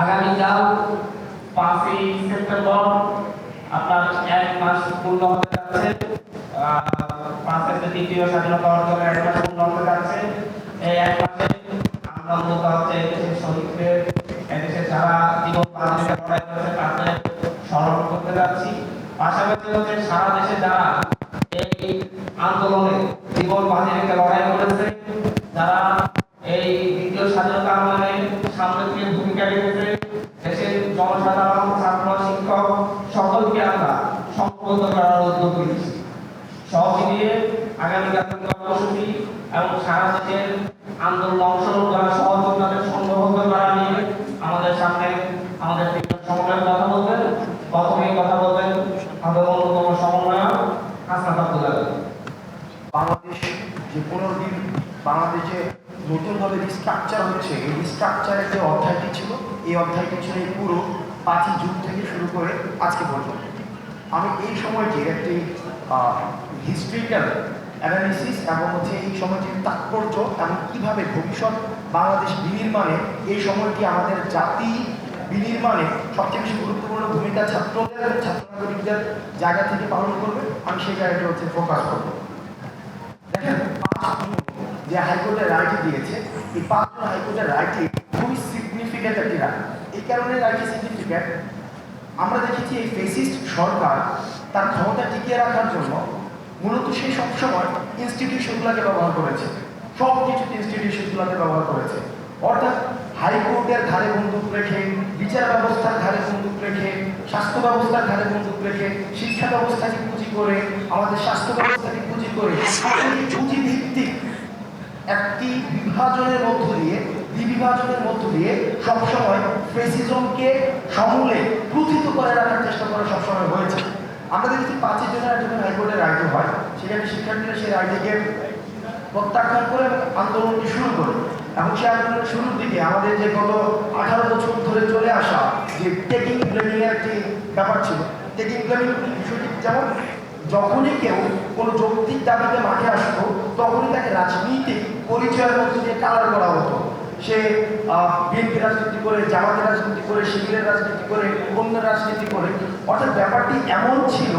আগামীকাল পাঁচই সেপ্টেম্বর আপনার এক মাস পূর্ণ হতে যাচ্ছে। পাঁচের দ্বিতীয় স্বাধীনতা অর্জনের এক মাস পূর্ণ হতে যাচ্ছে। এই এক মাসে আমরা মূলত হচ্ছে এদেশের শহীদদের, এদেশে যারা জীবন বাঁচিয়ে লড়াই করেছে তাদের স্মরণ করতে যাচ্ছি। পাশাপাশি হচ্ছে সারা দেশে যারা এই আন্দোলনে জীবন রেখে লড়াই করেছে যারা এই দ্বিতীয় স্বাধীনতা আন্দোলনে সামনে ভূমিকা রেখেছে, দেশের জনসাধারণ ছাত্র শিক্ষক, সকলকে আমরা সংবদ্ধ করার উদ্যোগ নিয়েছি। সব দিয়ে আগামীকাল কর্মসূচি এবং সারা দেশের আন্দোলন অংশগ্রহণ করা সহযোগিতাদের সংঘবদ্ধ করা নিয়ে আমাদের সামনে আমাদের বিভিন্ন সমন্বয়ের কথা বলবেন প্রথমেই কথা বলবেন আমাদের অন্যতম সমন্বয়ক হাসনাত আব্দুল্লাহ বাংলাদেশ যে পনেরো দিন বাংলাদেশে নতুনভাবে রিস্ট্রাকচার হচ্ছে, এই রিস্ট্রাকচারের যে অধ্যায়টি ছিল, এই অধ্যায়টি ছিল এই পুরো পাঁচই জুন থেকে শুরু করে আজকে পর্যন্ত। আমি এই সময়টির একটি হিস্ট্রিক্যাল অ্যানালিসিস এবং হচ্ছে এই সময়টির তাৎপর্য এবং কীভাবে ভবিষ্যৎ বাংলাদেশ বিনির্মাণে এই সময়টি আমাদের জাতি বিনির্মাণে সবচেয়ে বেশি গুরুত্বপূর্ণ ভূমিকা ছাত্রদের ছাত্র নাগরিকদের জায়গা থেকে পালন করবে, আমি সেই জায়গাটা হচ্ছে ফোকাস করব। দেখেন যে হাইকোর্টের রায়টি দিয়েছে, এই পাঁচজন হাইকোর্টের রায়টি খুবই সিগনিফিক্যান্ট একটি রায়। এই কারণে রায়টি সিগনিফিক্যান্ট আমরা দেখেছি এই ফেসিস্ট সরকার তার ক্ষমতা টিকিয়ে রাখার জন্য মূলত সেই সবসময় ইনস্টিটিউশনগুলোকে ব্যবহার করেছে। সব কিছুতে ইনস্টিটিউশনগুলোকে ব্যবহার করেছে। অর্থাৎ হাইকোর্টের ঘাড়ে বন্দুক রেখে, বিচার ব্যবস্থার ঘাড়ে বন্দুক রেখে, স্বাস্থ্য ব্যবস্থার ঘাড়ে বন্দুক রেখে, শিক্ষা ব্যবস্থাকে পুঁজি করে, আমাদের স্বাস্থ্য ব্যবস্থাকে পুঁজি করে পুঁজি ভিত্তিক একটি বিভাজনের মধ্য দিয়ে বিভাজনের মধ্য দিয়ে সবসময় ফেসিজমকে সমূলে প্রথিত করে রাখার চেষ্টা করা সবসময় হয়েছে আমরা দেখেছি পাঁচই জনের যখন হাইকোর্টের রায়টি হয়, সেখানে শিক্ষার্থীরা সেই রায়টিকে প্রত্যাখ্যান করে আন্দোলনটি শুরু করে। এবং সেই আন্দোলনের শুরুর দিকে আমাদের যে গত আঠারো বছর ধরে চলে আসা যে টেকিং এর একটি ব্যাপার ছিল টেকিং ব্লেমিং বিষয়টি যেমন যখনই কেউ কোনো যৌক্তিক দাবিতে মাঠে আসতো, তখনই তাকে রাজনীতিক পরিচয়ের মধ্যে দিয়ে কালার করা হতো। সে বিএনপি রাজনীতি করে, জামাতের রাজনীতি করে, শিবিরের রাজনীতি করে অন্য রাজনীতি করে, অর্থাৎ ব্যাপারটি এমন ছিল,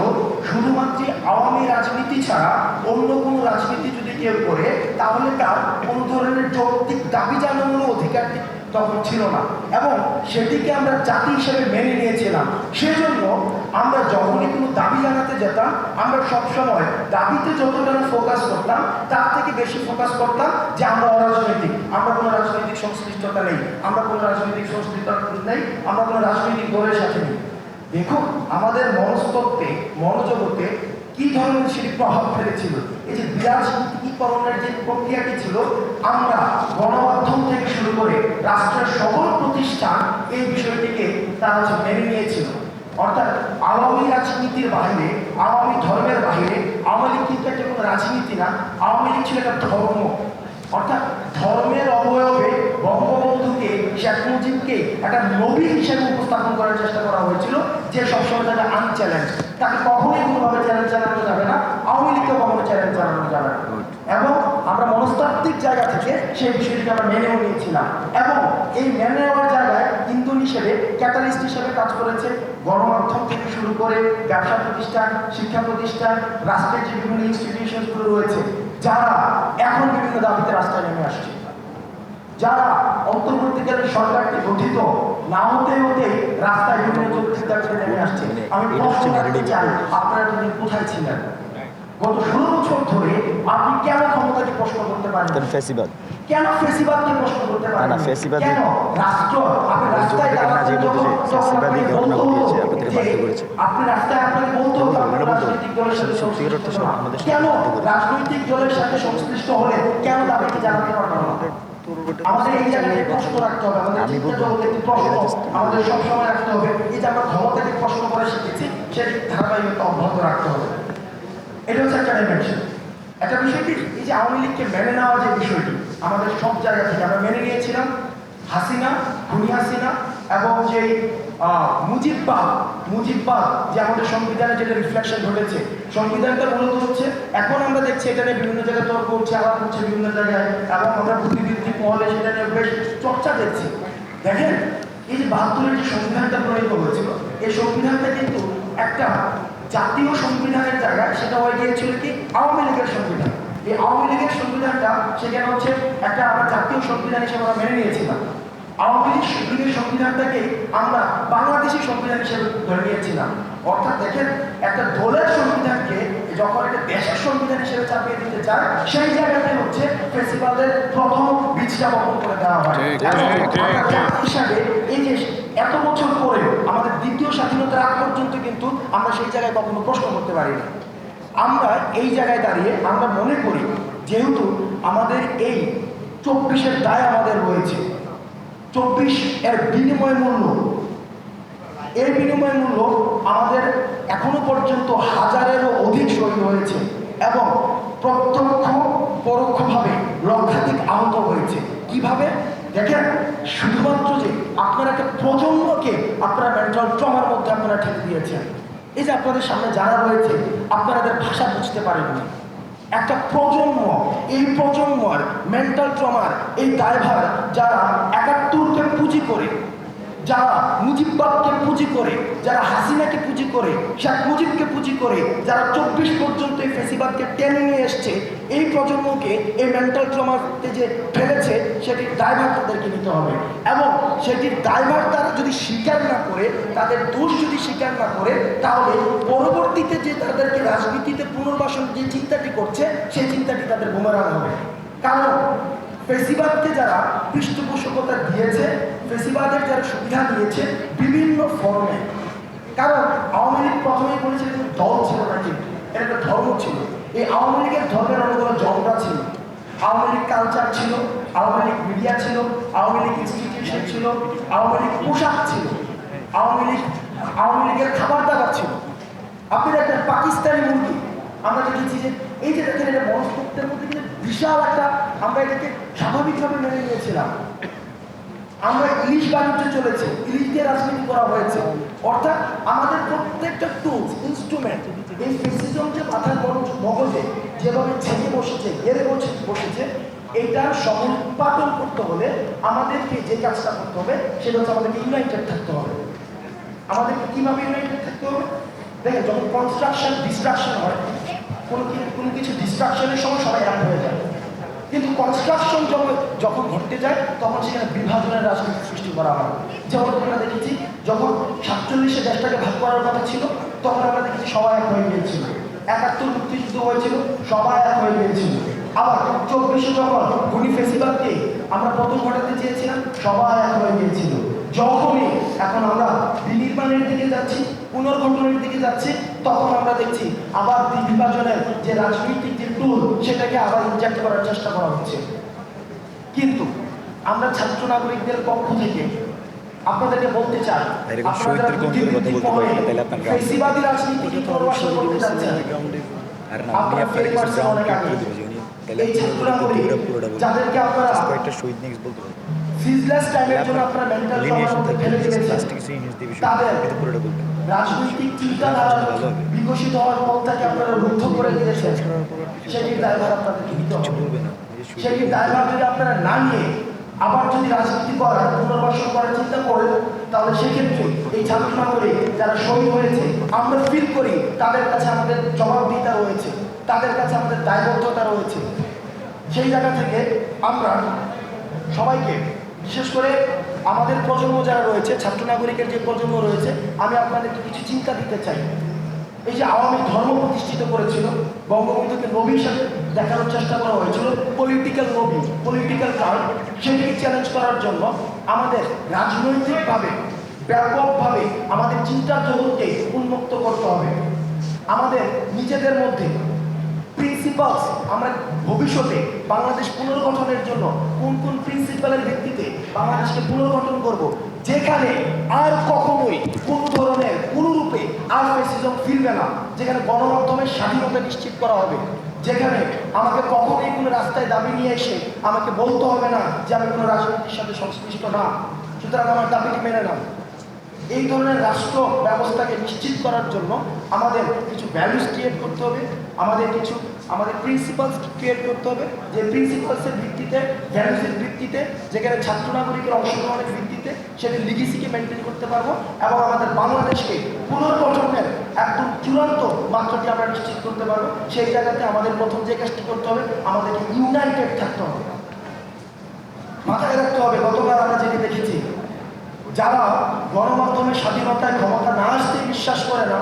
শুধুমাত্র আওয়ামী রাজনীতি ছাড়া অন্য কোনো রাজনীতি যদি কেউ করে, তাহলে তার কোনো ধরনের যৌক্তিক দাবি জানানোর অধিকারটি তখন ছিল না। এবং সেটিকে আমরা জাতি হিসেবে মেনে নিয়েছিলাম। সেজন্য আমরা যখনই কোনো দাবি জানাতে যেতাম, আমরা সবসময় দাবিতে যতটা ফোকাস করতাম, তার থেকে বেশি ফোকাস করতাম যে আমরা অরাজনৈতিক। আমরা কোনো রাজনৈতিক সংশ্লিষ্টতা নেই। আমরা কোনো রাজনৈতিক সংশ্লিষ্টতা নেই। আমরা কোনো রাজনৈতিক দলের সাথে নেই। দেখুন, আমাদের মনস্তত্ত্বে, মনোজগতে কি ধরনের সেটি প্রভাব ফেলেছিল? এই যে বিরাজনীতিকরণের যে প্রক্রিয়াটি ছিল, আমরা গণমাধ্যম থেকে শুরু করে রাষ্ট্রের সকল প্রতিষ্ঠান এই বিষয়টিকে তারা মেনে নিয়েছিল। অর্থাৎ আওয়ামী রাজনীতির বাইরে আওয়ামী ধর্মের বাইরে আওয়ামী লীগ কিন্তু একটা কোনো রাজনীতি না, আওয়ামী লীগ ছিল একটা ধর্ম। অর্থাৎ ধর্মের অবয়বে বঙ্গবন্ধুকে শেখ মুজিবকে একটা নবী হিসেবে উপস্থাপন করার চেষ্টা করা হয়েছিল, যে সবসময় তাকে আনচ্যালেঞ্জ তাকে কখনোই কোনোভাবে চ্যালেঞ্জ জানানো যাবে না আওয়ামী লীগকে কখনো চ্যালেঞ্জ জানানো যাবে না এবং আমরা মনস্তাত্ত্বিক জায়গা থেকে সেই বিষয়টিকে আমরা মেনেও নিয়েছিলাম। এবং এই মেনে নেওয়ার জায়গায় ইন্ধন হিসেবে ক্যাটালিস্ট হিসেবে কাজ করেছে গণমাধ্যম থেকে শুরু করে ব্যবসা প্রতিষ্ঠান শিক্ষা প্রতিষ্ঠান রাষ্ট্রের যে বিভিন্ন ইনস্টিটিউশনগুলো রয়েছে যারা এখন বিভিন্ন দাবিতে রাস্তায় নেমে আসছে। যারা অন্তর্বর্তীকালীন সরকারটি গঠিত না হতে হতে রাস্তায় বিভিন্ন নেমে আসছে। আমি প্রশ্ন রাখতে চাই আপনারা যদি কোথায় ছিলেন? গত ষোলো বছর ধরে আপনি কেন ক্ষমতাকে প্রশ্ন করতে পারেন তার ফ্যাসিবাদ কেন ফেসিবাদকে প্রশ্ন করতে পারেন? না, ফ্যাসিবাদী- কেন? রাষ্ট্র আপনি রাস্তায় না যে বলতে যে যখন ঘটনা ঘটিয়েছে, আপনাদের বাধ্য করেছে। আপনি রাস্তায় আপনাকে বলতে বলুন। রাজনৈতিক দলের সাথে সত্যিকার অর্থে সংশ্লিষ্ট আমাদের কেন রাজনৈতিক দলের সাথে সংশ্লিষ্ট হলে কেন দাবিকে জানাতে পারবেন আমাদের এই জায়গায় প্রশ্ন রাখতে হবে। আমাদের প্রশ্ন আমাদের সবসময় রাখতে হবে। এই যে আমরা ক্ষমতাকে প্রশ্ন করে শিখেছি সেই ধারাবাহিকতা অব্যাহত রাখতে হবে। এটা হচ্ছে একটা ডাইমেনশন একটা বিষয় কি? এই যে আওয়ামী লীগকে মেনে নেওয়া যে বিষয়টি আমাদের সব জায়গা থেকে আমরা মেনে নিয়েছিলাম। হাসিনা খুনি হাসিনা এবং যে আহ, মুজিববাদ যে আমাদের সংবিধানে যেটা রিফ্লেকশন ঘটেছে সংবিধানটা মূলত হচ্ছে এখন আমরা দেখছি এটা নিয়ে বিভিন্ন জায়গায় তর্ক হচ্ছে আবার হচ্ছে বিভিন্ন জায়গায় এবং আমরা বুদ্ধিবৃত্তিক মহলে সেটা নিয়ে বেশ চর্চা দেখছি। দেখেন এই যে বাহাত্তরের যে সংবিধানটা প্রণীত হয়েছিল এই সংবিধানটা কিন্তু জাতীয় সংবিধানের জায়গায় সেটা হয়ে গিয়েছিল কি? আওয়ামী লীগের সংবিধান। এই আওয়ামী লীগের সংবিধানটা সেখানে হচ্ছে একটা আমরা জাতীয় সংবিধান হিসেবে আমরা মেনে নিয়েছিলাম। আওয়ামী লীগ লীগের সংবিধানটাকে আমরা বাংলাদেশি সংবিধান হিসেবে ধরে নিয়েছিলাম। অর্থাৎ দেখেন একটা দলের সংবিধানকে যখন একটা দেশের সংবিধান হিসেবে চাপিয়ে দিতে চায় সেই জায়গাতে হচ্ছে প্রিন্সিপালদের প্রথম বীজটা বপন করে দেওয়া হয়। হিসাবে এই যে এত বছর পরে আমাদের দ্বিতীয় স্বাধীনতার আগ পর্যন্ত কিন্তু আমরা সেই জায়গায় কখনো প্রশ্ন করতে পারিনি আমরা এই জায়গায় দাঁড়িয়ে আমরা মনে করি যেহেতু আমাদের এই চব্বিশের দায় আমাদের রয়েছে চব্বিশ এর বিনিময় মূল্য এর বিনিময় মূল্য আমাদের এখনও পর্যন্ত হাজারেরও অধিক শহীদ হয়েছে এবং প্রত্যক্ষ, পরোক্ষভাবে লক্ষাধিক আহত হয়েছে। কীভাবে? দেখেন, শুধুমাত্র যে আপনারা একটা প্রজন্মকে আপনারা মেন্টাল ট্রমার মধ্যে আপনারা ঠেলে দিয়েছেন। এই যে আপনাদের সামনে যারা রয়েছে, আপনারা এদের ভাষা বুঝতে পারেননি। একটা প্রজন্ম, এই প্রজন্মর মেন্টাল ট্রমার এই দায়ভার যারা একাত্তরকে পুঁজি করে যারা মুজিববাদকে পুঁজি করে, যারা হাসিনাকে পুঁজি করে শেখ মুজিবকে পুঁজি করে, যারা চব্বিশ পর্যন্ত এই ফেসিবাদকে টেনে নিয়ে এসছে, এই প্রজন্মকে এই মেন্টাল ট্রমাতে যে ফেলেছে, সেটির দায়ভার তাদেরকে নিতে হবে। এবং সেটির দায়ভার তারা যদি স্বীকার না করে, তাদের দোষ যদি স্বীকার না করে, তাহলে পরবর্তীতে যে তাদেরকে রাজনীতিতে পুনর্বাসন যে চিন্তাটি করছে, সেই চিন্তাটি তাদের বুমেরাং হবে। কারণ ফেসিবাদকে যারা পৃষ্ঠপোষকতা দিয়েছে, ফেসিবাদের যারা সুবিধা দিয়েছে বিভিন্ন ফর্মে কারণ আওয়ামী লীগ প্রথমেই বলেছিল যে দল ছিল না কিন্তু এর একটা ধর্ম ছিল। এই আওয়ামী লীগের ধর্মের অনেকগুলো জনরা ছিল। আওয়ামী লীগ কালচার ছিল, আওয়ামী লীগ মিডিয়া ছিল, আওয়ামী লীগ ইনস্টিটিউশন ছিল, আওয়ামী লীগ পোশাক ছিল, আওয়ামী লীগ, আওয়ামী লীগের খাবার দাবার ছিল। আপনি দেখেন, পাকিস্তানি মুরগি, আমরা দেখেছি যে, এই যে দেখেন, এটা মনস্তত্বের মধ্যে কিন্তু বিশাল একটা, আমরা এটাকে স্বাভাবিকভাবে মেনে নিয়েছিলাম। আমরা ইলিশ বাণিজ্য চলেছে ইলিশ দিয়ে রাজনীতি করা হয়েছে। অর্থাৎ আমাদের প্রত্যেকটা টুলস ইনস্ট্রুমেন্ট এই ফেসিজম যে মাথার মগজে যেভাবে ছেঁকে বসেছে, গেড়ে বসে, বসেছে এটা সমুৎপাদন করতে হলে আমাদেরকে যে কাজটা করতে হবে, সেটা হচ্ছে আমাদেরকে ইউনাইটেড থাকতে হবে। আমাদেরকে কীভাবে ইউনাইটেড থাকতে হবে? দেখেন, যখন কনস্ট্রাকশন ডিস্ট্রাকশন হয় কোনো কোনো কিছু ডিস্ট্রাকশনের সময় সবাই এক হয়ে যায়। কিন্তু কনস্ট্রাকশন যখন যখন ঘটতে যায়, তখন সেখানে বিভাজনের রাজনীতি সৃষ্টি করা হয়। যেমন আমরা দেখেছি, যখন সাতচল্লিশে দেশটাকে ভাগ করার কথা ছিল, তখন আমরা দেখেছি সবাই এক হয়ে গিয়েছিল। একাত্তর মুক্তিযুদ্ধ হয়েছিল, সবাই এক হয়ে গিয়েছিল। আবার চব্বিশে যখন গুনি ফেসিবাদকে আমরা প্রথম ঘটাতে চেয়েছিলাম, সবাই এক হয়ে গিয়েছিল যখনই এখন আমরা বিনির্মাণের দিকে যাচ্ছি পুনর্গঠনের দিকে যাচ্ছি তখন আমরা দেখছি আবার বিভাজনের যে রাজনৈতিক যে টুল সেটাকে আবার ইনজেক্ট করার চেষ্টা করা হচ্ছে। কিন্তু আমরা ছাত্র নাগরিকদের পক্ষ থেকে আপনাদেরকে বলতে চাই প্রবাসন করতে চাচ্ছেন। আর না উনি আপনারা যাদেরকে আপনারা কয়েকটা শহীদ নেক্সট বলতে পারবে। সিজলেস টাইমের জন্য আপনারা মেন্টাল লিনিয়েশন দিয়ে তাদের পুরোটা রাজনৈতিক চিন্তাধারা বিকশিত হওয়ার পথটাকে আপনারা রুদ্ধ করে দিয়েছেন। সেটির দায়ভার আপনাদেরকে নিতে হবে সেটির দায়ভার যদি আপনারা না নিয়ে আবার যদি রাজনীতি করার পুনর্বাসন করার চিন্তা করেন তাহলে সেক্ষেত্রে এই ছাত্র নাগরিক যারা শহীদ হয়েছে আমরা ফিল করি তাদের কাছে আমাদের জবাবদিহিতা রয়েছে তাদের কাছে আমাদের দায়বদ্ধতা রয়েছে। সেই জায়গা থেকে আমরা সবাইকে বিশেষ করে আমাদের প্রজন্ম যারা রয়েছে ছাত্র নাগরিকের যে প্রজন্ম রয়েছে, আমি আপনাদেরকে কিছু চিন্তা দিতে চাই। এই যে আওয়ামী ধর্ম প্রতিষ্ঠিত করেছিল, বঙ্গবন্ধুকে নবী হিসাবে দেখানোর চেষ্টা করা হয়েছিল পলিটিক্যাল নবী পলিটিক্যাল কার্ড সেটিকে চ্যালেঞ্জ করার জন্য আমাদের রাজনৈতিকভাবে, ব্যাপকভাবে আমাদের চিন্তার জগৎকে উন্মুক্ত করতে হবে। আমাদের নিজেদের মধ্যে প্রিন্সিপালস আমরা ভবিষ্যতে বাংলাদেশ পুনর্গঠনের জন্য কোন কোন প্রিন্সিপালের ভিত্তিতে বাংলাদেশকে পুনর্গঠন করব। যেখানে আর কখনোই কোন ধরনের কোনোরূপে আর ফেসিজম ফিরবে না, যেখানে গণমাধ্যমের স্বাধীনতা নিশ্চিত করা হবে, যেখানে আমাকে কখনোই কোনো রাস্তায় দাবি নিয়ে এসে আমাকে বলতে হবে না যে আমি কোনো রাজনীতির সাথে সংশ্লিষ্ট না। সুতরাং আমার দাবিটি মেনে নাও। এই ধরনের রাষ্ট্র ব্যবস্থাকে নিশ্চিত করার জন্য আমাদের কিছু ভ্যালুস ক্রিয়েট করতে হবে, আমাদের কিছু, আমাদের প্রিন্সিপালস ক্রিয়েট করতে হবে। যে প্রিন্সিপালসের ভিত্তিতে ভ্যালুসের ভিত্তিতে, যেখানে ছাত্র নাগরিকের অংশগ্রহণের ভিত্তিতে সেটা লিগেসিকে মেনটেন করতে পারব এবং আমাদের বাংলাদেশকে পুনর্গঠনের একদম চূড়ান্ত মাত্রাটি আমরা নিশ্চিত করতে পারব। সেই জায়গাতে আমাদের প্রথম যে কাজটি করতে হবে, আমাদেরকে ইউনাইটেড থাকতে হবে। মাথায় রাখতে হবে, গতকাল আমরা যেটি দেখেছি, যারা গণমাধ্যমের স্বাধীনতায় ক্ষমতা না আসতে বিশ্বাস করে না।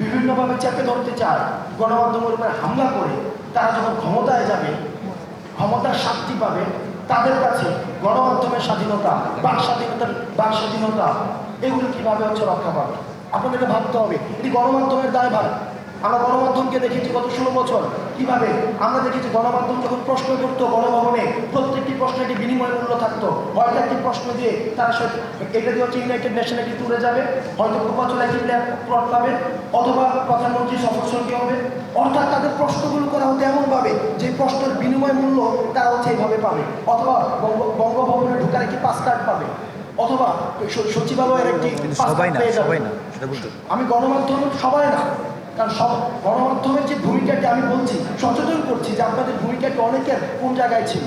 বিভিন্নভাবে চেপে ধরতে চায় গণমাধ্যমের উপরে হামলা করে, তারা যখন ক্ষমতায় যাবে, ক্ষমতার শান্তি পাবে, তাদের কাছে গণমাধ্যমের স্বাধীনতা, বাক স্বাধীনতার, বাক স্বাধীনতা, এগুলো কীভাবে হচ্ছে রক্ষা পাবে? আপনাদেরকে ভাবতে হবে, এটি গণমাধ্যমের দায়ভার। আমরা গণমাধ্যমকে দেখেছি গত ষোলো বছর। কীভাবে? আমরা দেখেছি গণমাধ্যম যখন প্রশ্ন করতো গণভবনে প্রত্যেকটি প্রশ্নে একটি বিনিময় মূল্য থাকতো। হয়তো একটি প্রশ্ন দিয়ে তারা এটা দিয়ে হচ্ছে ইউনাইটেড নেশন একটি ট্যুরে যাবে হয়তো প্রবাচল একটি প্লট পাবে অথবা প্রধানমন্ত্রী সফর সঙ্গী হবে। অর্থাৎ তাদের প্রশ্নগুলো করা হতো এমনভাবে যে প্রশ্নের বিনিময় মূল্য তারা হচ্ছে এইভাবে পাবে। অথবা বঙ্গ- বঙ্গভবনে ঢোকার একটি পাস কার্ড পাবে। অথবা সচিবালয়ের একটি সবাই না সবাই না। আমি গণমাধ্যম সবাই না। কারণ সব গণমাধ্যমের যে ভূমিকাটি আমি বলছি, সচেতন করছি যে আপনাদের ভূমিকাটি অনেকের কোন জায়গায় ছিল।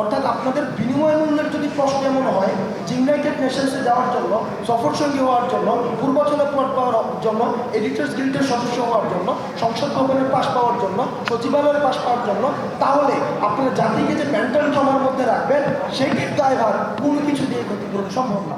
অর্থাৎ আপনাদের বিনিময় মূল্যের যদি প্রশ্ন এমন হয় যে ইউনাইটেড নেশনসে যাওয়ার জন্য সফর সঙ্গী হওয়ার জন্য পূর্বাচলের পদ পাওয়ার জন্য এডিটার্স গিল্ডের সদস্য হওয়ার জন্য, সংসদ ভবনের পাশ পাওয়ার জন্য, সচিবালয়ের পাশ পাওয়ার জন্য, তাহলে আপনারা জাতিকে যে মেন্টাল ট্রমার মধ্যে রাখবেন সেইটির দায়ভার কোনো কিছু দিয়ে ক্ষতিপূরণ সম্ভব না।